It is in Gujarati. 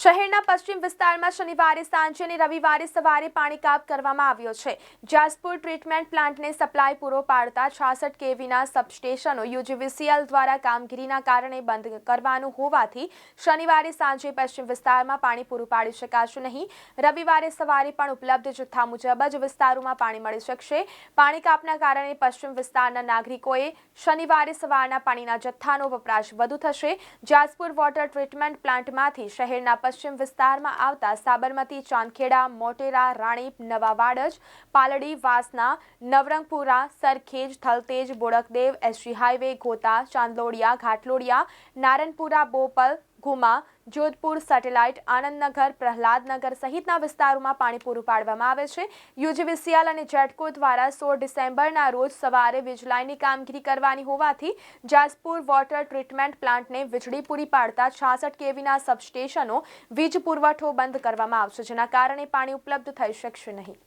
શહેરના પશ્ચિમ વિસ્તારમાં શનિવારે, સાંજે અને રવિવારે સવારે પાણી કાપ કરવામાં આવ્યો છે. જાસપુર ટ્રીટમેન્ટ પ્લાન્ટને સપ્લાય પૂરો પાડતા છાસઠ કેવીના સબસ્ટેશનો યુજીવીસીએલ દ્વારા કામગીરીના કારણે બંધ કરવાનું હોવાથી શનિવારે, સાંજે પશ્ચિમ વિસ્તારમાં પાણી પૂરું પાડી શકાશે નહીં. રવિવારે સવારે પણ ઉપલબ્ધ જથ્થા મુજબ જ વિસ્તારોમાં પાણી મળી શકશે. પાણી કાપના કારણે પશ્ચિમ વિસ્તારના નાગરિકોએ શનિવારે સવારના પાણીના જથ્થાનો વપરાશ વધુ થશે. જાસપુર વોટર ટ્રીટમેન્ટ પ્લાન્ટમાંથી શહેરના પશ્ચિમ વિસ્તારમાં આવતા Sabarmati, Chandkheda, Motera, Ranip Nava Vadaj Paldi, Vasna, Navrangpura, Sarkhej, Thaltej, Bodakdev SG highway, Gota, Chandlodia, Ghatlodia, Naranpura, Bopal Ghuma Jodhpur Satellite, Anandnagar, Prahladnagar સહિતના વિસ્તારોમાં પાણી પૂરું પાડવામાં આવે છે. યુજીવીસીએલ અને જેટકો દ્વારા સોળ ડિસેમ્બરના રોજ સવારે વીજલાઇનની કામગીરી કરવાની હોવાથી જાસપુર વોટર ટ્રીટમેન્ટ પ્લાન્ટને વીજળી પૂરી પાડતા છાસઠ કેવીના સબસ્ટેશનો વીજ પુરવઠો બંધ કરવામાં આવશે, જેના કારણે પાણી ઉપલબ્ધ થઈ શકશે નહીં.